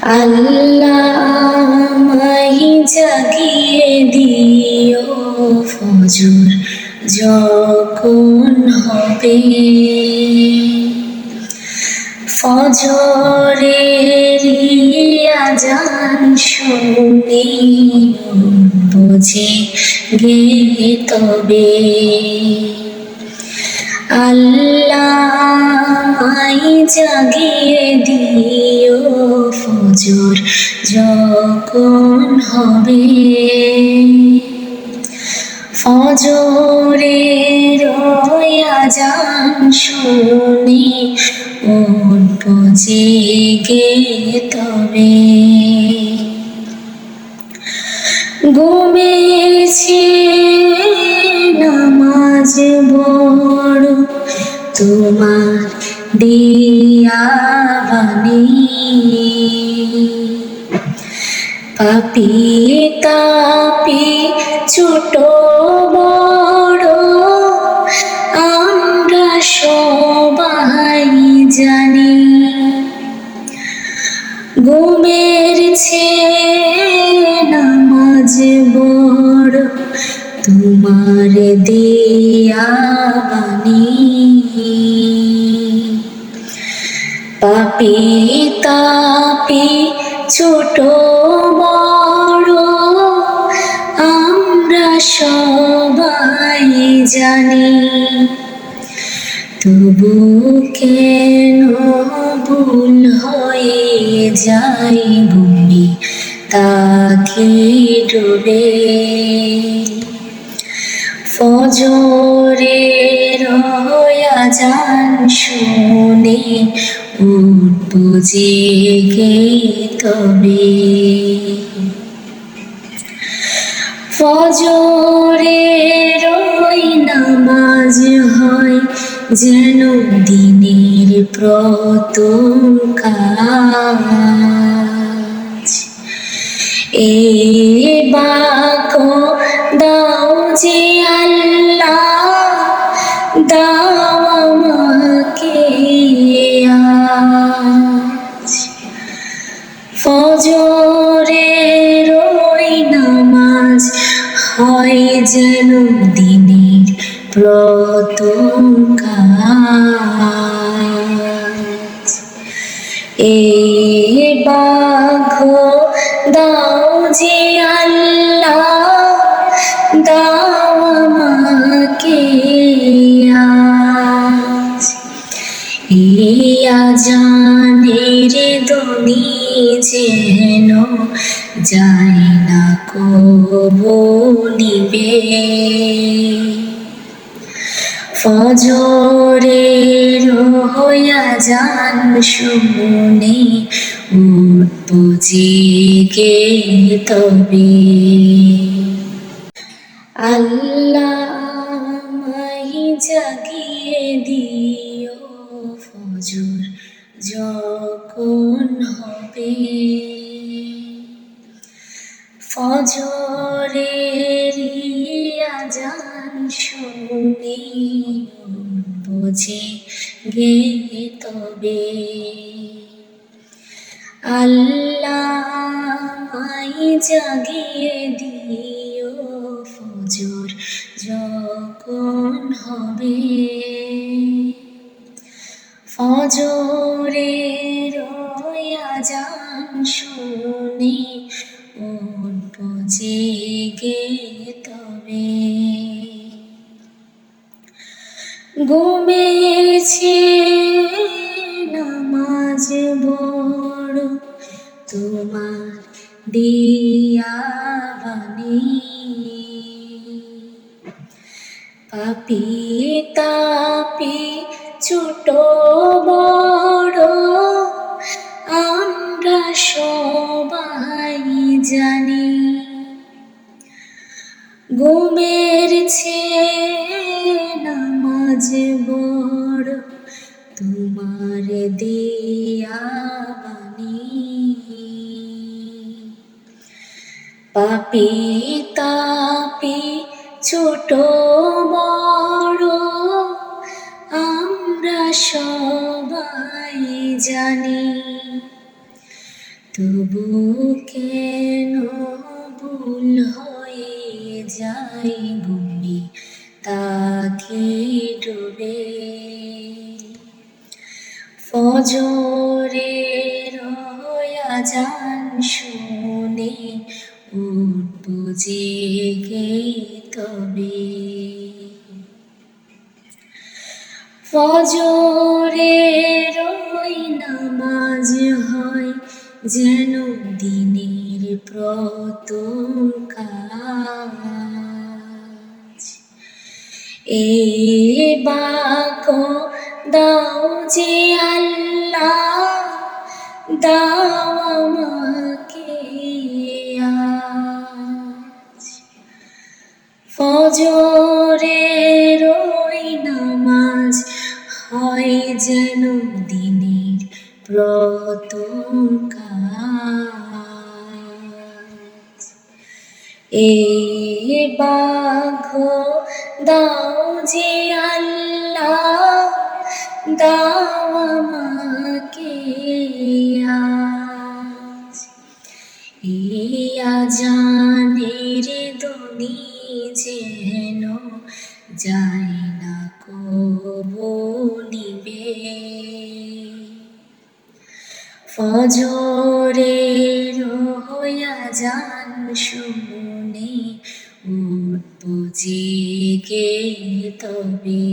আল্লাহ মাহি জাগিয়ে দিও ফজর যখন হবে ফজরের আজান শুনি বুঝে গে তবে আল্লাহ জাগিয়ে দিও ফজর যখন হবে। ফজরে ফজরের আজান শুনি উঠব জেগে তবে। ঘুমেছে নামাজ বড় তোমার দিয়া বাণী পাপি ছোট বড় আমরা সবাই জানি ঘুমের নামাজ বড় তোমার দিয়া বাণী পাপি তাপি ছোট বড়, আমরা সবাই জানি। তবু কেন ভুল হয়ে যাই বলি তাকে ডুবে? ফজরের আজান শুনে উঠব জেগে তবে ফজরের নামাজ হয় যেন দিনের প্রথম কাজ। এ বাক দাও যে ফজরের ওই নামাজ হয় যেন দিনের প্রথম কাজ। এ জানের দনি যেন যায় না কবলিবে ফজরের হইয়া যান শুনে উঠব জেগে তবে। আল্লাহ মাহি জাগিয়ে দিও ফজর যখন হবে ফজরের আজান শুনি বুঝে গে তবে আল্লাহ জাগিয়ে দিও দিয়া বাণী পাপি তাপি ছোট বড় আমরা সবাই জানি, ঘুমের ছে নামাজ বড় তোমার দিয়া পাপি তাপি ছোট বড় আমরা সবাই জানি। তবু কেন ভুল হয়ে যাই ভূমি তাকে ডুবে। ফজরের আজান শুনে উঠব জেগে তবে ফজরের ওই নামাজ হয় যেন দিনের প্রথম কাজ। এ বাক দাও যে ফজরের ওই নামাজ, হয় যেন দিনের প্রথম কাজ এ বাঘ, দাও যে আল্লাহ, দাও আমাকে আজ। ইয়া জানের দনি ফজরে রোয়া যান শুনে উঠবো জেগে তবে